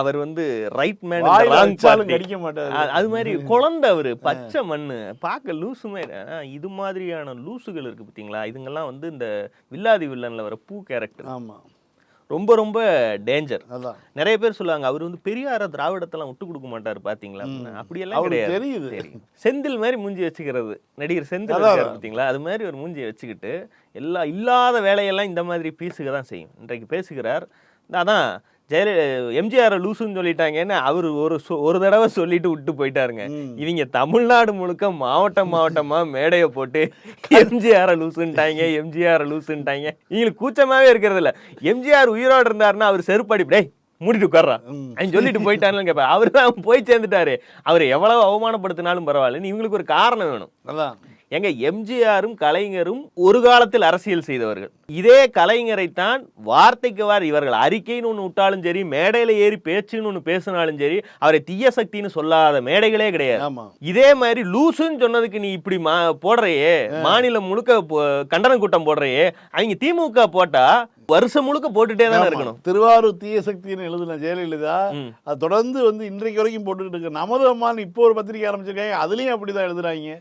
அவர் வந்து ரைட் மேன் வச்சாலும் கடிக்க மாட்டாரு அது மாதிரி குழந்தை அவரு பச்சை மண்ணு. பார்க்க லூசு மாதிரி. இது மாதிரியான லூசுகள் இருக்கு பாத்தீங்களா? இதுங்கெல்லாம் வந்து இந்த வில்லாதி வில்லன்ல வர பூ கேரக்டர் ஆமா. ரொம்ப ரொம்ப டேஞ்சர் நிறைய பேர் சொல்லுவாங்க அவர் வந்து பெரியார திராவிடத்தெல்லாம் விட்டு கொடுக்க மாட்டாரு பாத்தீங்களா? அப்படியெல்லாம் கிடையாது. செந்தில் மாதிரி மூஞ்சி வச்சுக்கிறது. நடிகர் செந்தில் பாத்தீங்களா? அது மாதிரி ஒரு மூஞ்சியை வச்சுக்கிட்டு எல்லா இல்லாத வேலையெல்லாம் இந்த மாதிரி பேசுக தான் செய்யும். இன்றைக்கு பேசுகிறார் அதான் ஜெயல எம்ஜிஆர் லூசுன்னு சொல்லிட்டாங்கன்னு அவர் ஒரு ஒரு தடவை சொல்லிட்டு விட்டு போயிட்டாருங்க. இவங்க தமிழ்நாடு முழுக்க மாவட்டம் மாவட்டமா மேடையை போட்டு எம்ஜிஆர் லூசுன்ட்டாங்க எம்ஜிஆர் லூசுன்ட்டாங்க. இவங்களுக்கு கூச்சமாவே இருக்கிறது இல்ல. எம்ஜிஆர் உயிரோடு இருந்தாருன்னா அவர் செருப்படி டேய் மூடிட்டு உட்கார்றான். அவன் சொல்லிட்டு போயிட்டான்னு கேட்பாரு அவரு தான் போய் சேர்ந்துட்டாரு. அவர் எவ்வளவு அவமானப்படுத்தினாலும் பரவாயில்ல இவங்களுக்கு ஒரு காரணம் வேணும். அதான். எங்க எம்ஜிஆரும் கலைஞரும் ஒரு காலத்தில் அரசியல் செய்தவர்கள். இதே கலைஞரைத்தான் வார்த்தைக்கு வார் இவர்கள். அறிக்கைன்னு ஒன்று விட்டாலும் சரி மேடையில ஏறி பேச்சுன்னு ஒன்று பேசினாலும் சரி அவரை தீய சக்தின்னு சொல்லாத மேடைகளே கிடையாது. இதே மாதிரி லூசுன்னு சொன்னதுக்கு நீ இப்படி மா போடுறையே மாநிலம் முழுக்க கண்டன கூட்டம் போடுறையே அவங்க திமுக போட்டா வருஷம் முழுக்க போட்டுட்டே தானே. இருக்கணும். திருவாரூர் தீய சக்தின்னு எழுதின ஜெயலலிதா. அது தொடர்ந்து வந்து இன்றைக்கு வரைக்கும் போட்டுக்கிட்டு இருக்கு. நமது அம்மான்னு இப்போ ஒரு பத்திரிக்கை ஆரம்பிச்சிருக்காங்க. அதுலயும் அப்படிதான் எழுதுறாங்க.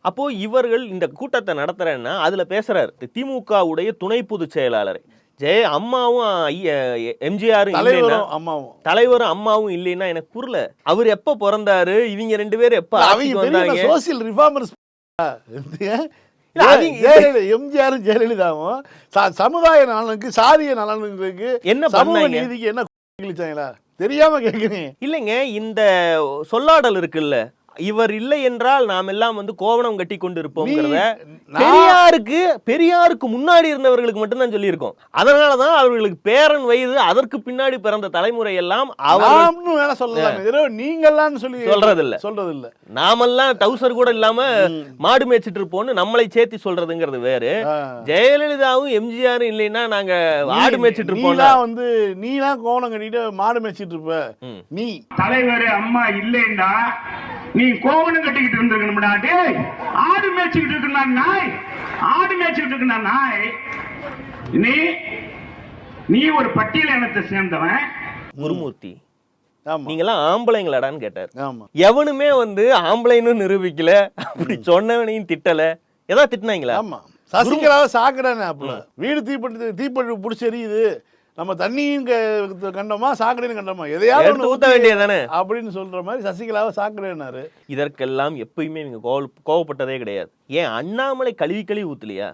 ஆ? அப்போ இவர்கள் இந்த கூட்டத்தை நடத்துறேன்னா அதுல பேசுறாரு. திமுக உடைய துணை பொதுச் செயலாளர். ஜெய அம்மாவும் எம்ஜிஆரும் அம்மாவும். தலைவரும் அம்மாவும் இல்லைன்னா எனக்கு புரியல. அவர் எப்ப பிறந்தாரு? இவங்க ரெண்டு பேரும் எப்ப அவங்க சோசியல் ரிஃபார்மர்ஸ் எம்ஜிஆரும் ஜெயலலிதாவும் சமுதாய நலனுக்கு சாதிய நலனுக்கு என்ன சமூக நீதிக்கு என்ன தெரியாம கேட்குறேன் இல்லைங்க இந்த சொல்லாடல் இருக்குல்ல இவர் இல்லை என்றால் நாம் எல்லாம் வந்து கோவணம் கட்டி கொண்டு நான் பெரியாருக்கு பெரியாருக்கு முன்னாடி இருந்தவர்களுக்கு மட்டும்தான் சொல்லியிருக்கோம். அதனாலதான் அவர்களுக்கு பேரன் வயது அதற்கு பின்னாடி பிறந்த தலைமுறை எல்லாம் அவர் நாம்னு வேணா சொல்லலாம். ஏதோ நீங்களான்னு சொல்லி சொல்றது இல்ல. சொல்றது இல்ல நாமெல்லாம் டவுசர் கூட இல்லாம மாடு மேய்ச்சிட்டு இருப்போம்னு நம்மளை சேர்த்தி சொல்றதுங்கிறது வேறு. ஜெயலலிதாவும் எம்ஜிஆரும் இல்லைன்னா நாங்க ஆடு மேய்ச்சிட்டு இருப்போம்ல. நீலாம் வந்து நீலாம் கோணம் கட்டிட்டு மாடு மேய்ச்சிட்டு இருப்ப. நீ. தலைவர் அம்மா இல்லைண்டா நீ கோவணம் கட்டிக்கிட்டு இருந்திருக்கணும்டா டேய். ஆடு மேய்ச்சிக்கிட்டு இருக்கா நாய். ஆடு மேய்ச்சிக்கிட்டு இருக்கா நாய். நீ நீ ஒரு பட்டியல் இனத்தை சேர்ந்தவன். குருமூர்த்தி நீங்கெல்லாம் ஆம்பளைங்களாடான்னு கேட்டார். ஆமா. எவனுமே வந்து ஆம்பளைன்னு நிரூபிக்கல அப்படி சொன்னவனையும் திட்டல. ஏதாவது திட்டினாங்களா? ஆமா. சசிகலாவை சாக்கடைன்னு அப்பல வீடு தீப்பட்டு தீப்பட்டு பிடிச்சி எரியுது. நம்ம தண்ணியும் கண்டோமா சாக்கடையும் கண்டோமா? எதையாவது ஊத்த வேண்டியதானே அப்படின்னு சொல்ற மாதிரி சசிகலாவை சாக்கடைனாரு இதற்கெல்லாம் எப்பயுமே நீங்க கோவ கோவப்பட்டதே கிடையாது. ஏன் அண்ணாமலை கழுவி கழுவி ஊத்தலையா?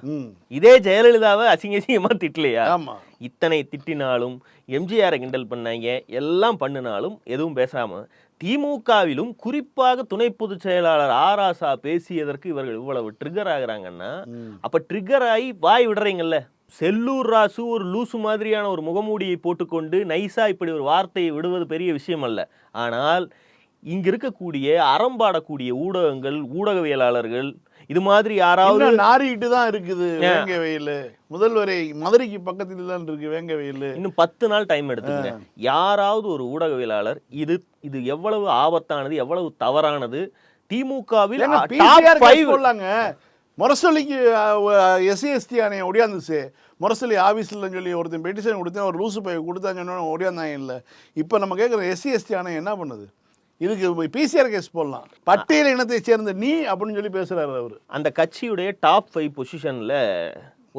இதே ஜெயலலிதாவை அசிங்க அசிங்கமா திட்டலையா? ஆமா. இத்தனை திட்டினாலும் எம்ஜிஆரை கிண்டல் பண்ணாங்க எல்லாம் பண்ணினாலும் எதுவும் பேசாம திமுகவிலும் குறிப்பாக துணை பொதுச் செயலாளர் ஆராசா பேசியதற்கு இவர்கள் இவ்வளவு ட்ரிகர் ஆகுறாங்கன்னா அப்ப ட்ரிகர் ஆகி வாய் விடுறீங்கல்ல? செல்லூர் ராசு ஒரு லூசு மாதிரியான ஒரு முகமூடியை போட்டுக்கொண்டு நைஸா இப்படி ஒரு வார்த்தையை விடுவது பெரிய விஷயம் அல்ல ஆனால் இங்க இருக்கக்கூடிய அறம்பாடக்கூடிய ஊடகங்கள் ஊடகவியலாளர்கள் இது மாதிரி யாராவது நாறிட்டு தான் இருக்குது வேங்க வெயில் முதல்வரை மதுரைக்கு பக்கத்துல தான் இருக்கு வேங்க வெயில் இன்னும் பத்து நாள் டைம் எடுத்துங்க யாராவது ஒரு ஊடகவியலாளர் இது இது எவ்வளவு ஆபத்தானது எவ்வளவு தவறானது திமுகவில் முரசொலிக்கு எஸ்சி எஸ்டி ஒடியாந்துச்சு. முரசொலி ஆஃபீஸில்னு சொல்லி ஒருத்தன் பெட்டிஷன் கொடுத்தேன் ஒரு லூசு போய் கொடுத்தான்னு சொன்னோன்னு ஒடியாந்தாங்க இல்லை. இப்போ நம்ம கேட்குற எஸ்சி எஸ்டி ஆணையம் என்ன பண்ணுது? இதுக்கு பிசிஆர் கேஸ் போடலாம். பட்டியல் இனத்தை சேர்ந்த நீ அப்படின்னு சொல்லி பேசுறாரு அவர். அந்த கட்சியுடைய டாப் ஃபைவ் பொசிஷனில்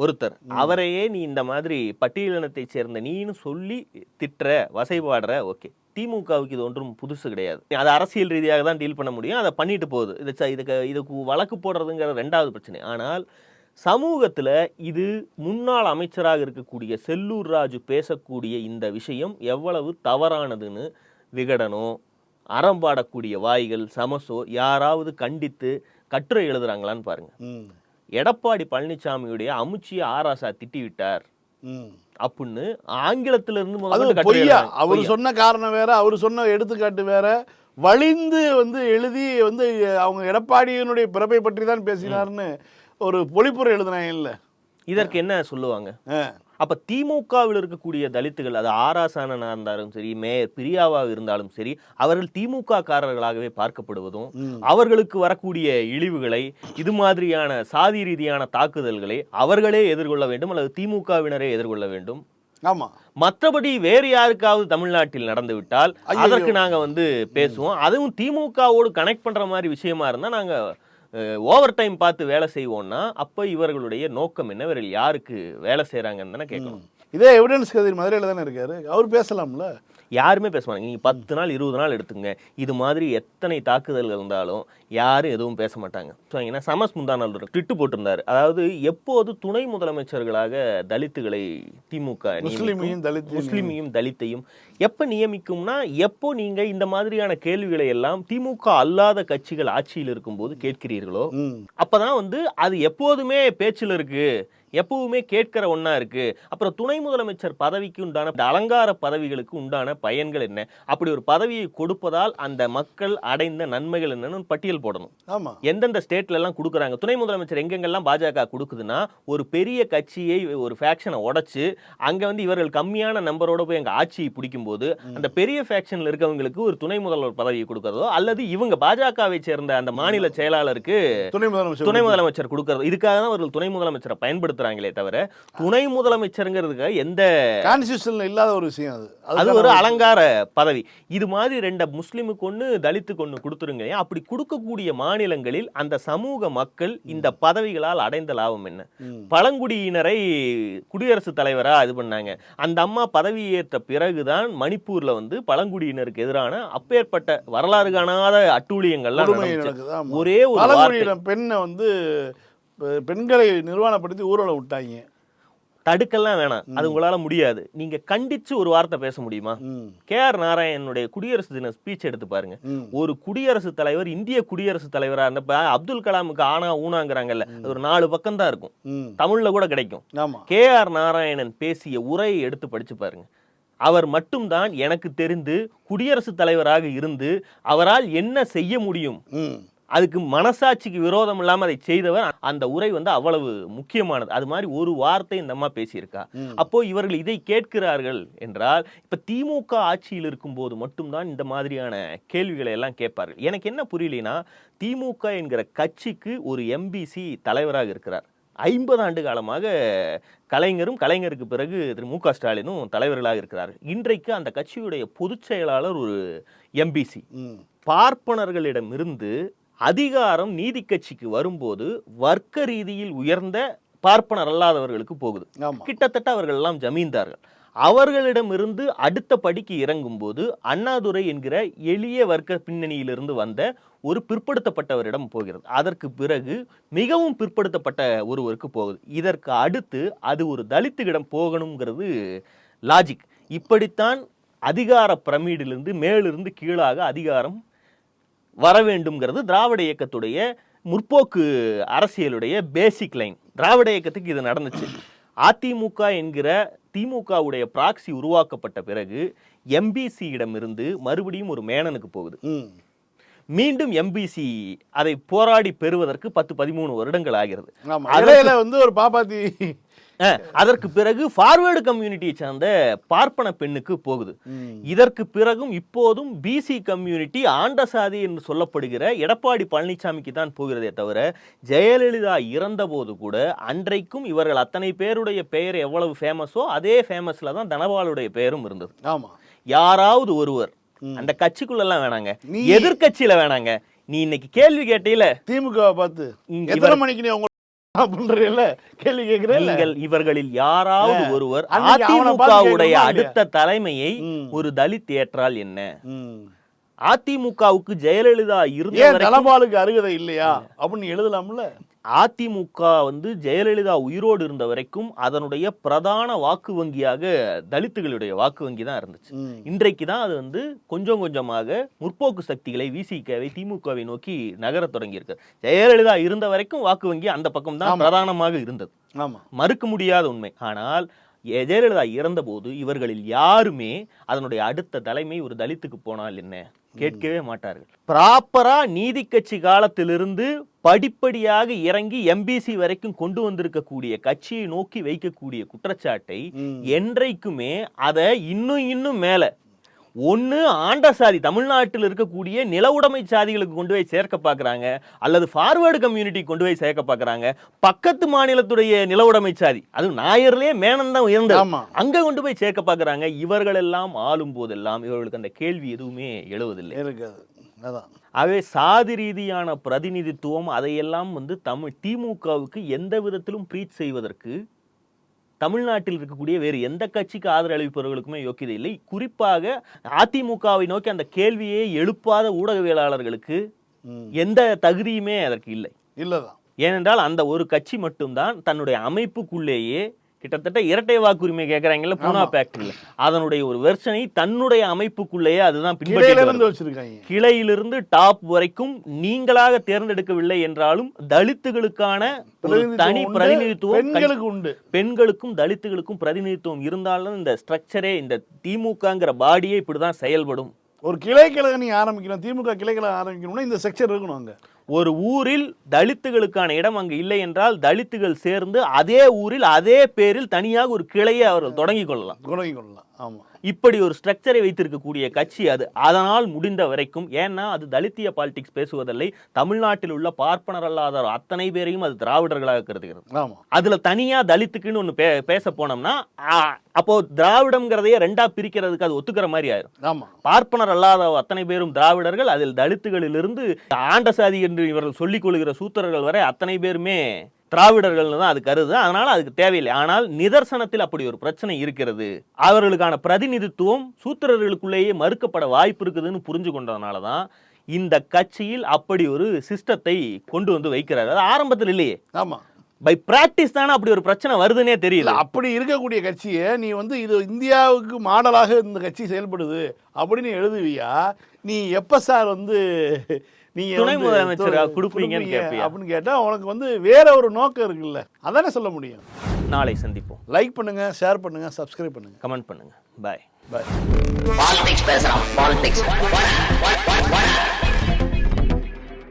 ஒருத்தர். அவரையே நீ இந்த மாதிரி பட்டியலினத்தை சேர்ந்த நீன்னு சொல்லி திட்டுற வசைபாடுற ஓகே. திமுகவுக்கு இது ஒன்றும் புதுசு கிடையாது. அது அரசியல் ரீதியாக தான் டீல் பண்ண முடியும். அதை பண்ணிட்டு போகுது. இது இதுக்கு இதுக்கு வழக்கு போடுறதுங்கிற ரெண்டாவது பிரச்சனை. ஆனால் சமூகத்துல இது முன்னாள் அமைச்சராக இருக்கக்கூடிய செல்லூர் ராஜு பேசக்கூடிய இந்த விஷயம் எவ்வளவு தவறானதுன்னு விகடனோ அறம்பாடக்கூடிய வாய்கள் சமசோ யாராவது கண்டித்து கட்டுரை எழுதுறாங்களான்னு பாருங்க. எடப்பாடி பழனிசாமியுடைய அமுச்சிய ஆராசா திட்டி விட்டார் ம். அப்படின்னு ஆங்கிலத்துல இருந்து பொய்யா. அவர். சொன்ன காரணம் வேற அவர் சொன்ன எடுத்துக்காட்டு வேற. வலிந்து வந்து எழுதி வந்து அவங்க எடப்பாடியினுடைய பிறப்பை பற்றி தான் பேசினார்னு ஒரு பொழிப்புரை எழுதினாங்க இல்ல. இதற்கு என்ன சொல்லுவாங்க? அப்ப திமுகவில் இருக்கக்கூடிய தலித்துகள் அது ஆராசானனா இருந்தாலும் சரி மேயர் பிரியாவாக இருந்தாலும் சரி அவர்கள் திமுக காரர்களாகவே பார்க்கப்படுவதும் அவர்களுக்கு வரக்கூடிய இழிவுகளை இது மாதிரியான சாதி ரீதியான தாக்குதல்களை அவர்களே எதிர்கொள்ள வேண்டும் அல்லது திமுகவினரே எதிர்கொள்ள வேண்டும்? ஆமா. மற்றபடி வேறு யாருக்காவது தமிழ்நாட்டில் நடந்து விட்டால் ஐயையோ. அதற்கு நாங்க வந்து பேசுவோம். அதுவும் திமுகவோடு கனெக்ட் பண்ற மாதிரி விஷயமா இருந்தா நாங்க ஓவர் டைம் பார்த்து வேலை செய்வோம்னா அப்ப இவர்களுடைய நோக்கம் என்ன? இவர்கள் யாருக்கு வேலை செய்கிறாங்கன்னு தானே கேட்கணும். இதே எவிடன்ஸ் கதிர் மதுரையில் தானே இருக்காரு. அவர் பேசலாம்ல? யாருமே பேச மாட்டாங்க. நீங்க பத்து நாள் இருபது நாள் எடுத்துங்க இது மாதிரி எத்தனை தாக்குதல்கள் இருந்தாலும் யாரும் எதுவும் பேச மாட்டாங்க. ஸோ ஏன்னா சமஸ் முந்தா நாள் ஒரு ட்விட்டு போட்டிருந்தாரு. அதாவது எப்போது துணை முதலமைச்சர்களாக தலித்துகளை திமுக? முஸ்லிமையும் தலித்தையும் முஸ்லிமையும் தலித்தையும் எப்ப நியமிக்கும்னா எப்போ நீங்க இந்த மாதிரியான கேள்விகளை எல்லாம் திமுக அல்லாத கட்சிகள் ஆட்சியில் இருக்கும்போது கேட்கிறீர்களோ அப்பதான் வந்து அது எப்போதுமே பேச்சில் இருக்கு. எப்பவுமே கேட்கிற ஒண்ணா இருக்கு. அப்புறம் துணை முதலமைச்சர் பதவிக்கு உண்டான அலங்கார பதவிகளுக்கு உண்டான பயன்கள் என்ன? அப்படி ஒரு பதவியை கொடுப்பதால் அந்த மக்கள் அடைந்த நன்மைகள் என்னன்னு பட்டியல் போடணும். ஆமா. எந்தெந்த ஸ்டேட்ல எல்லாம் கொடுக்குறாங்க? துணை முதலமைச்சர் எங்கெங்கெல்லாம் பாஜக கொடுக்குதுன்னா ஒரு பெரிய கட்சியை ஒரு ஃபேக்ஷனை உடைச்சு அங்க வந்து இவர்கள் கம்மியான நம்பரோட போய் அங்க ஆட்சியை பிடிக்கும் போது அந்த பெரிய ஃபேக்ஷன்ல இருக்கவங்களுக்கு ஒரு துணை முதல்வர் பதவியை கொடுக்கறதோ அல்லது இவங்க பாஜகவை சேர்ந்த அந்த மாநில செயலாளருக்கு துணை முதலமைச்சர் துணை முதலமைச்சர் கொடுக்கறது இதுக்காக தான் அவர்கள் துணை முதலமைச்சரை பயன்படுத்துறாங்களே தவிர துணை முதலமைச்சருங்கிறதுக்கு எந்த கான்ஸ்டியூஷன்ல இல்லாத ஒரு விஷயம் அது. அது ஒரு அலங்கார பதவி. இது மாதிரி ரெண்ட முஸ்லிமுக்கு ஒண்ணு தலித்துக்கு ஒண்ணு கொடுத்துருங்க. அப்படி கொடுக்கக்கூடிய மாநிலங்களில் அந்த சமூக மக்கள் இந்த பதவிகளால் அடைந்த லாபம் என்ன. பழங்குடியினரை குடியரசுத் தலைவரா இது பண்ணாங்க. அந்த அம்மா பதவி ஏற்ற பிறகுதான் மணிப்பூர்ல வந்து பழங்குடியினருக்கு எதிரான அப்பேற்பட்ட வரலாறு காணாத அட்டூழியங்கள்லாம். ஒரே ஒரு பெண்ணை வந்து பெண்களை நிர்வாணப்படுத்தி ஊர்வலம் விட்டாங்க. தடுக்கலாம் வேணாம். அது உங்களால முடியாது. நீங்க கண்டிச்சு ஒரு வார்த்தை பேச முடியுமா? கே ஆர் நாராயணனுடைய குடியரசு தின ஸ்பீச் எடுத்து பாருங்க. ஒரு குடியரசுத் தலைவர் இந்திய குடியரசுத் தலைவரா இருந்தப்ப அப்துல் கலாமுக்கு ஆனா ஊனாங்கிறாங்கல்ல. அது ஒரு நாலு பக்கம் தான் இருக்கும் தமிழ்ல கூட கிடைக்கும். கே ஆர் நாராயணன் பேசிய உரையை எடுத்து படிச்சு பாருங்க. அவர் மட்டும்தான் எனக்கு தெரிந்து குடியரசுத் தலைவராக இருந்து அவரால் என்ன செய்ய முடியும்? அதுக்கு மனசாட்சிக்கு விரோதம் இல்லாம அதை செய்தவர் அந்த உரை வந்து அவ்வளவு முக்கியமானது. அது மாதிரி ஒரு வார்த்தை இந்த அம்மா பேசியிருக்கா. அப்போ இவர்கள் இதை கேட்கிறார்கள் என்றால் இப்ப திமுக ஆட்சியில் இருக்கும்போது மட்டும்தான் இந்த மாதிரியான கேள்விகளை எல்லாம் கேட்பார்கள். எனக்கு என்ன புரியலைன்னா திமுக என்கிற கட்சிக்கு ஒரு எம்பிசி தலைவராக இருக்கிறார். ஐம்பது ஆண்டு காலமாக கலைஞரும் கலைஞருக்கு பிறகு திரு மு க ஸ்டாலினும் தலைவர்களாக இருக்கிறார்கள் இன்றைக்கு அந்த கட்சியுடைய பொதுச் செயலாளர் ஒரு எம்பிசி பார்ப்பனர்களிடமிருந்து அதிகாரம் நீதி கட்சிக்கு வரும்போது வர்க்க ரீதியில் உயர்ந்த பார்ப்பனர் அல்லாதவர்களுக்கு போகுது. கிட்டத்தட்ட அவர்கள் எல்லாம் ஜமீன்தார்கள். அவர்களிடமிருந்து அடுத்த படிக்கு இறங்கும்போது அண்ணாதுரை என்கிற எளிய வர்க்க பின்னணியிலிருந்து வந்த ஒரு பிற்படுத்தப்பட்டவரிடம் போகிறது. அதற்கு பிறகு மிகவும் பிற்படுத்தப்பட்ட ஒருவருக்கு போகுது. இதற்கு அடுத்து அது ஒரு தலித்துகளிடம் போகணுங்கிறது லாஜிக் இப்படித்தான் அதிகார பிரமீடிலிருந்து மேலிருந்து கீழாக அதிகாரம் வர வேண்டும்ங்கிறது திராவிட இயக்கத்துடைய முற்போக்கு அரசியலுடைய பேசிக் லைன் திராவிட இயக்கத்துக்கு இது நடந்துச்சு. அதிமுக என்கிற திமுகவுடைய ப்ராக்சி உருவாக்கப்பட்ட பிறகு எம்பிசியிடமிருந்து மறுபடியும் ஒரு மேனனுக்கு போகுது. மீண்டும் எம்பிசி அதை போராடி பெறுவதற்கு பத்து பதிமூணு வருடங்கள் ஆகிறது இடையில வந்து ஒரு பாப்பாத்தி அதற்கு பிறகு ஃபார்வேர்டு கம்யூனிட்டியை சார்ந்த பார்ப்பன பெண்ணுக்கு போகுது. இதற்கு பிறகும் இப்போதும் பிசி கம்யூனிட்டி ஆண்ட சாதி என்று சொல்லப்படுகிற எடப்பாடி பழனிசாமிக்கு தான் போகிறதே தவிர ஜெயலலிதா இறந்தபோது கூட அன்றைக்கும் இவர்கள் அத்தனை பேருடைய பெயர் எவ்வளவு ஃபேமஸோ அதே ஃபேமஸ்ல தான் தனபாலுடைய பெயரும் இருந்தது ஆமா யாராவது ஒருவர். அந்த கட்சிக்குள்ளெல்லாம் வேணாங்க. நீ- எதிர்க்கட்சியில வேணாங்க. நீ இன்னைக்கு கேள்வி கேட்டீல? திமுக பார்த்து எத்தனை மணிக்கு நீ கேள்வி கேக்குறேன் நீங்கள் இவர்களில் யாராவது. ஒருவர் அதிமுகவுடைய? அடுத்த தலைமையை. ஒரு தலித் ஏற்றால் என்ன. அதிமுகவுக்கு ஜெயலலிதா இருந்த தனபாலுக்கு அருகதை இல்லையா? அப்படின்னு எழுதலாம்ல. அதிமுக வந்து ஜெயலலிதா உயிரோடு இருந்த வரைக்கும் அதனுடைய பிரதான வாக்கு வங்கியாக தலித்துகளுடைய வாக்கு வங்கி தான் இருந்துச்சு. இன்றைக்கு தான் அது வந்து கொஞ்சம் கொஞ்சமாக முற்போக்கு சக்திகளை விசிகவை திமுகவை நோக்கி நகரத் தொடங்கியிருக்கு. ஜெயலலிதா இருந்த வரைக்கும் வாக்கு வங்கி அந்த பக்கம் தான். பிரதானமாக இருந்தது. ஆமா. மறுக்க முடியாத உண்மை. ஆனால் ஜெயலலிதா இறந்தபோது இவர்களில் யாருமே அதனுடைய அடுத்த தலைமை ஒரு தலித்துக்கு போனால் என்ன? கேட்கவே மாட்டார்கள் ப்ராப்பரா நீதி கட்சி காலத்திலிருந்து படிப்படியாக இறங்கி எம்பிசி வரைக்கும் கொண்டு வந்திருக்கக்கூடிய கட்சியை நோக்கி வைக்கக்கூடிய குற்றச்சாட்டை. என்றைக்குமே அதை இன்னும் இன்னும் மேல ஒண்ணு ஆண்ட சாதி தமிழ்நாட்டில் இருக்கக்கூடிய நில உடைமை சாதிகளுக்கு கொண்டு போய் சேர்க்க பார்க்கறாங்க அல்லது ஃபார்வேர்டு கம்யூனிட்டி கொண்டு போய் சேர்க்க பார்க்கறாங்க. பக்கத்து மாநிலத்துடைய நில உடைமை சாதி அது நாயர்லயே மேனன் தான் உயர்ந்தது ஆமா. அங்க கொண்டு போய் சேர்க்க பார்க்கறாங்க. இவர்கள் எல்லாம் ஆளும் போதெல்லாம் இவர்களுக்கு அந்த கேள்வி எதுவுமே எழுவதில்லை. இருக்காது. அதான். ஆகவே சாதி ரீதியான பிரதிநிதித்துவம் அதையெல்லாம் வந்து தமிழ் திமுகவுக்கு எந்த விதத்திலும் ப்ரீச் செய்வதற்கு தமிழ்நாட்டில் இருக்கக்கூடிய வேறு எந்த கட்சிக்கு ஆதரவு அளிப்பவர்களுக்குமே யோக்கியதை இல்லை. குறிப்பாக அதிமுகவை நோக்கி அந்த கேள்வியை எழுப்பாத ஊடகவியலாளர்களுக்கு. எந்த தகுதியுமே அதற்கு இல்லை. இல்லதான். ஏனென்றால் அந்த ஒரு கட்சி மட்டும்தான் தன்னுடைய அமைப்புக்குள்ளேயே கிட்டத்தட்ட இரட்டை வாக்குரிமை கேட்கறாங்கல்ல பூனா. ஃபேக்டரியில் அதனுடைய ஒரு வெர்ஷனை தன்னுடைய அமைப்புக்குள்ளேயே அதுதான் பின்பற்றி கிளையிலிருந்து டாப் வரைக்கும் நீங்களாக தேர்ந்தெடுக்கவில்லை என்றாலும் தலித்துகளுக்கான தனி பிரதிநிதித்துவம் பெண்களுக்கு உண்டு. பெண்களுக்கும் தலித்துகளுக்கும் பிரதிநிதித்துவம் இருந்தாலும் இந்த ஸ்ட்ரக்சரே இந்த திமுகங்கிற பாடியே இப்படிதான் செயல்படும். ஒரு கிளை கழகம் நீ ஆரம்பிக்கணும் திமுக கிளை கழகம் ஆரம்பிக்கணும்னா இந்த செக்ஷன் இருக்கணும் அங்க. ஒரு ஊரில் தலித்துகளுக்கான இடம் அங்கு இல்லை என்றால் தலித்துகள் சேர்ந்து அதே ஊரில் அதே பேரில் தனியாக ஒரு கிளையை அவர்கள் தொடங்கி கொள்ளலாம். தொடங்கி கொள்ளலாம். ஆமாம் இப்படி ஒரு ஸ்ட்ரக்சரை வைத்திருக்கக்கூடிய கட்சி அது. அதனால் முடிந்த வரைக்கும் ஏன்னா அது தலித்திய பாலிடிக்ஸ் பேசுவதில்லை. தமிழ்நாட்டில் உள்ள பார்ப்பனர் அல்லாத அத்தனை பேரையும் அது திராவிடர்களாக கருதுகிறது. அதுல தனியா தலித்துக்குன்னு ஒண்ணு பே பேச போனோம்னா அப்போ திராவிடம்ங்கிறதையே ரெண்டா பிரிக்கிறதுக்கு அது ஒத்துக்கிற மாதிரி ஆயிரும். ஆமா. பார்ப்பனர் அல்லாத அத்தனை பேரும் திராவிடர்கள் அதில் தலித்துகளிலிருந்து ஆண்ட சாதி என்று இவர்கள் சொல்லிக் கொள்கிற சூத்திரர்கள் வரை அத்தனை பேருமே திராவிடர்கள்னு தான் அது கருது. அதனால அதுக்கு தேவையில்லை. ஆனால் நிதர்சனத்தில் அப்படி ஒரு பிரச்சனை இருக்கிறது. அவர்களுக்கான பிரதிநிதித்துவம் சூத்திரர்களுக்குள்ளேயே மறுக்கப்பட வாய்ப்பு இருக்குதுன்னு புரிஞ்சு கொண்டதுனால தான் இந்த கட்சியில் அப்படி ஒரு சிஸ்டத்தை கொண்டு வந்து வைக்கிறார். அது ஆரம்பத்தில் இல்லையே. ஆமா. பை பிராக்டிஸ் தானே அப்படி ஒரு பிரச்சனை வருதுன்னே தெரியல. அப்படி இருக்கக்கூடிய கட்சியை நீ வந்து இது இந்தியாவுக்கு மாடலாக இந்த கட்சி செயல்படுது அப்படின்னு எழுதுவியா? நீ எப்ப சார் வந்து நீங்க துணை முதலமைச்சரா கொடுப்பீங்கன்னு கொடுப்பீங்க கேட்பியா? அப்படின்னு கேட்டா உனக்கு வந்து வேற ஒரு நோக்கம் இருக்குல்ல. அதானே சொல்ல முடியும். நாளை சந்திப்போம். லைக் பண்ணுங்க ஷேர் பண்ணுங்க சப்ஸ்கிரைப் பண்ணுங்க. கமெண்ட் பண்ணுங்க. பாய் பாய் பாலிடிக்ஸ் பேசுறான் பாலிடிக்ஸ்